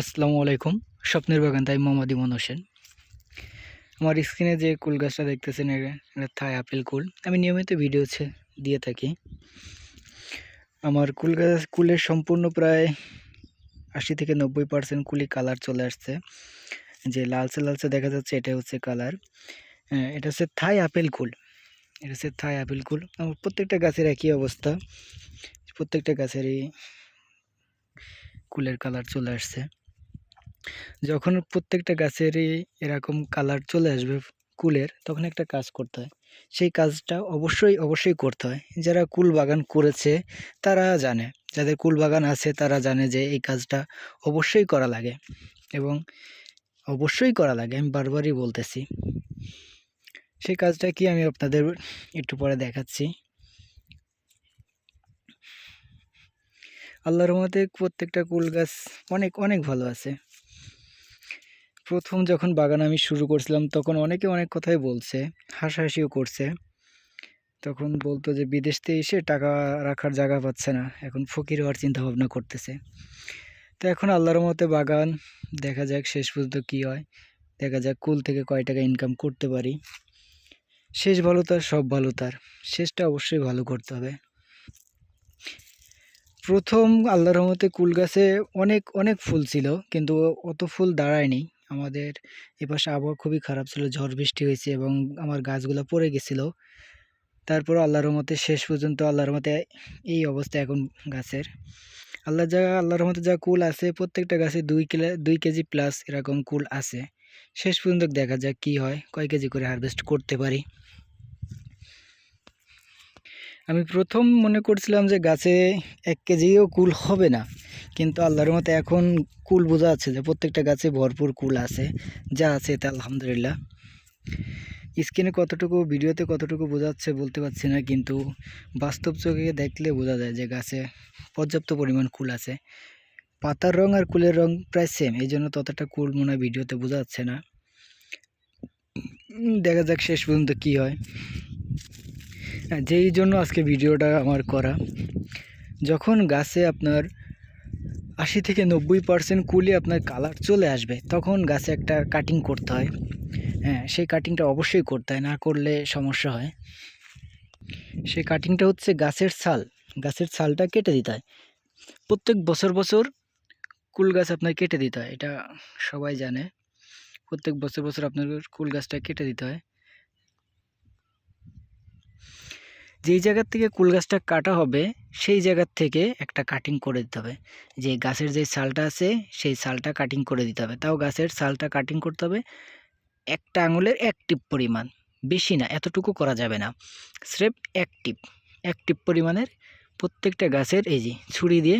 আসসালামু আলাইকুম। স্বপ্নের বাগান, তাই মোহাম্মদ ইমন হোসেন। আমার স্ক্রিনে যে কুল গাছটা দেখতেছেন এটা থাই আপেল কুল। আমি নিয়মিত ভিডিও দিয়ে থাকি। আমার কুল গাছ, কুলের সম্পূর্ণ প্রায় আশি থেকে নব্বই পার্সেন্ট কুলি কালার চলে আসছে। যে লালচে লালচে দেখা যাচ্ছে এটা হচ্ছে কালার এটা হচ্ছে থাই আপেল কুল। এটা হচ্ছে থাই আপেল কুল। আমার প্রত্যেকটা গাছের একই অবস্থা। প্রত্যেকটা গাছেরই কুলের কালার চলে আসছে। যখন প্রত্যেকটা গাছেরই এরকম কালার চলে আসবে কুলের, তখন একটা কাজ করতে হয়। সেই কাজটা অবশ্যই অবশ্যই করতে হয়। যারা কুল বাগান করেছে, তারা জানে। যাদের কুল বাগান আছে, তারা জানে যে এই কাজটা অবশ্যই করা লাগে এবং অবশ্যই করা লাগে। আমি বারবারই বলতেছি। সেই কাজটা কি আমি আপনাদের একটু পরে দেখাচ্ছি। আল্লাহর রহমতে প্রত্যেকটা কুল গাছ অনেক অনেক ভালো আছে। প্রথম যখন বাগান আমি শুরু করছিলাম, তখন অনেকে অনেক কথাই বলছে, হাসাহাসিও করছে। তখন বলতো যে, বিদেশতে এসে টাকা রাখার জায়গা পাচ্ছে না। এখন ফকির হওয়ার চিন্তা ভাবনা করতেছে। তো এখন আল্লাহর মতে বাগান, দেখা যাক শেষ পর্যন্ত কী হয়। দেখা যাক কুল থেকে কয় টাকা ইনকাম করতে পারি। শেষ ভালো তার, সব ভালো তার। শেষটা অবশ্যই ভালো করতে হবে। প্রথম আল্লাহর রহমতে কুল গাছে অনেক অনেক ফুল ছিল, কিন্তু অত ফুল দাঁড়ায়নি। আমাদের এপাশে আবহাওয়া খুবই খারাপ ছিল, ঝড় বৃষ্টি হয়েছে এবং আমার গাছগুলো পড়ে গেছিল। তারপর আল্লাহর রহমতে শেষ পর্যন্ত আল্লাহর রহমতে এই অবস্থা এখন গাছের। আল্লাহ যা, আল্লাহর রহমতে যা কুল আছে, প্রত্যেকটা গাছে দুই কিলো, দুই কেজি প্লাস এরকম কুল আছে। শেষ পর্যন্ত দেখা যাক কী হয়, কয় কেজি করে হারভেস্ট করতে পারি। আমি প্রথম মনে করছিলাম যে গাছে এক কেজিও কুল হবে না। কিন্তু আল্লাহর মতে এখন কুল বোঝা যাচ্ছে যে প্রত্যেকটা গাছে ভরপুর কুল আছে যা আছে তা আলহামদুলিল্লাহ। স্ক্রিনে কতটুকু ভিডিওতে কতটুকু বোঝাচ্ছে বলতে পারছি না কিন্তু বাস্তব চোখে দেখলে বোঝা যায় যে গাছে পর্যাপ্ত পরিমাণ কুল আছে। পাতার রং আর কুলের রং প্রায় সেম এই জন্য ততটা কুল মনে হয় ভিডিওতে বোঝা যাচ্ছে না। দেখা যাক শেষ পর্যন্ত কী হ্যাঁ, যেই জন্য আজকে ভিডিওটা আমার করা যখন গাছে আপনার আশি থেকে নব্বই পার্সেন্ট কুলে আপনার কালার চলে আসবে। তখন গাছে একটা কাটিং করতে হয়। হ্যাঁ সেই কাটিংটা অবশ্যই করতে হয়, না করলে সমস্যা হয়। সেই কাটিংটা হচ্ছে গাছের ছাল। গাছের ছালটা কেটে দিতে হয়। প্রত্যেক বছর বছর কুল গাছ আপনার কেটে দিতে হয়। এটা সবাই জানে। প্রত্যেক বছর বছর আপনার কুল গাছটা কেটে দিতে হয়। যেই জায়গার থেকে কুল গাছটা কাটা হবে, সেই জায়গার থেকে একটা কাটিং করে দিতে হবে। যে গাছের যে ছালটা আছে, সেই ছালটা কাটিং করে দিতে হবে। তাও গাছের ছালটা কাটিং করতে হবে একটা আঙুলের এক টিপ পরিমাণ। বেশি না, এতটুকু করা যাবে না। স্রেফ এক টিপ এক টিপ পরিমাণের প্রত্যেকটা গাছের এই যে ছুরি দিয়ে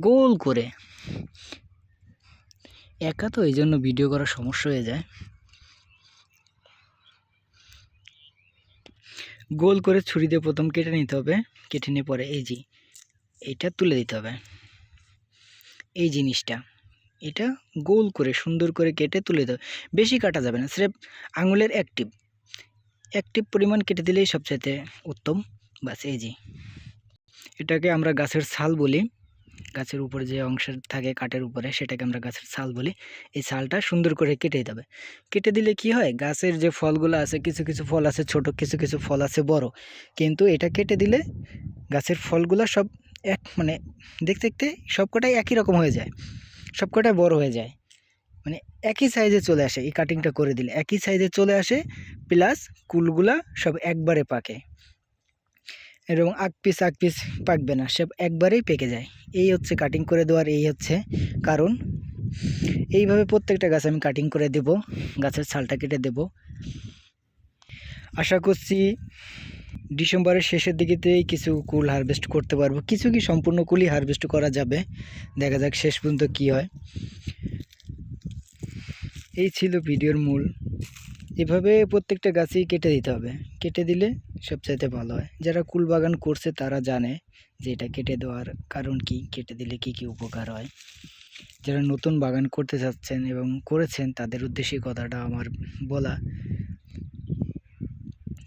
গোল করে। একা তো এই জন্য ভিডিও করা সমস্যা হয়ে যায়। গোল করে ছুরি দিয়ে প্রথম কেটে নিতে হবে। কেটে নিয়ে পরে এই যে, এটা তুলে দিতে হবে। এই জিনিসটা, এটা গোল করে সুন্দর করে কেটে তুলে দেবে বেশি কাটা যাবে না, স্রেফ আঙুলের এক টিপ পরিমাণ কেটে দিলেই সবচাইতে উত্তম। বাস এই যে। এটাকে আমরা গাছের ছাল বলি। গাছের উপরে যে অংশ থাকে কাঠের উপরে, সেটাকে আমরা গাছের ছাল বলি। এই ছালটা সুন্দর করে কেটে দেবে। কেটে দিলে কি হয়? গাছের যে ফলগুলো আছে, কিছু কিছু ফল আছে ছোট, কিছু কিছু ফল আছে বড়। কিন্তু এটা কেটে দিলে গাছের ফলগুলো সব এক মানে দেখতে দেখতে সবকটাই একই রকম হয়ে যায়। সবকটাই বড় হয়ে যায়। মানে একই সাইজে চলে আসে এই কাটিংটা করে দিলে। একই সাইজে চলে আসে প্লাস কুলগুলা সব একবারে পাকে। এবং আগ পিস আগ পিস পাকবে না, সে একবারেই পেকে যায়। এই হচ্ছে কাটিং করে দেওয়ার, এই হচ্ছে কারণ। এইভাবে প্রত্যেকটা গাছ আমি কাটিং করে দেব, গাছের ছালটা কেটে দেব। আশা করছি ডিসেম্বরের শেষের দিকেতেই কিছু কুল হারভেস্ট করতে পারব। কিছু কি সম্পূর্ণ কুলই হারভেস্ট করা যাবে, দেখা যাক শেষ পর্যন্ত কি হয়। এই ছিল ভিডিওর মূল এভাবে প্রত্যেকটা গাছই কেটে দিতে হবে। কেটে দিলে সবচাইতে ভালো হয়। যারা কুল বাগান করছে তারা জানে যে এটা কেটে দেওয়ার কারণ কি, কেটে দিলে কি কি উপকার হয়। যারা নতুন বাগান করতে চাচ্ছেন এবং করেছেন, তাদের উদ্দেশ্যে কথাটা আমার বলা।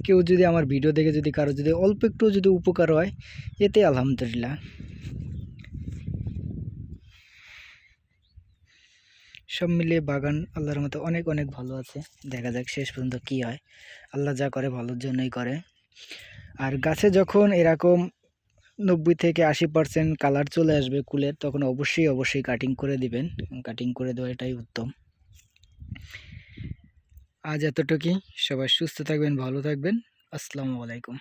কেউ যদি আমার ভিডিও দেখে যদি কারও যদি অল্প একটু যদি উপকার হয়, এতে আলহামদুলিল্লাহ। সব মিলিয়ে বাগান আল্লাহর মতো অনেক অনেক ভালো আছে। দেখা যাক শেষ পর্যন্ত কী হয়। আল্লাহ যা করে ভালোর জন্যই করে। আর গাছে যখন এরকম নব্বই থেকে আশি পার্সেন্ট কালার চলে আসবে কুলের, তখন অবশ্যই অবশ্যই কাটিং করে দিবেন। কাটিং করে দেওয়া এটাই উত্তম। আজ এতটুকুই। সবাই সুস্থ থাকবেন, ভালো থাকবেন। আসসালামু আলাইকুম।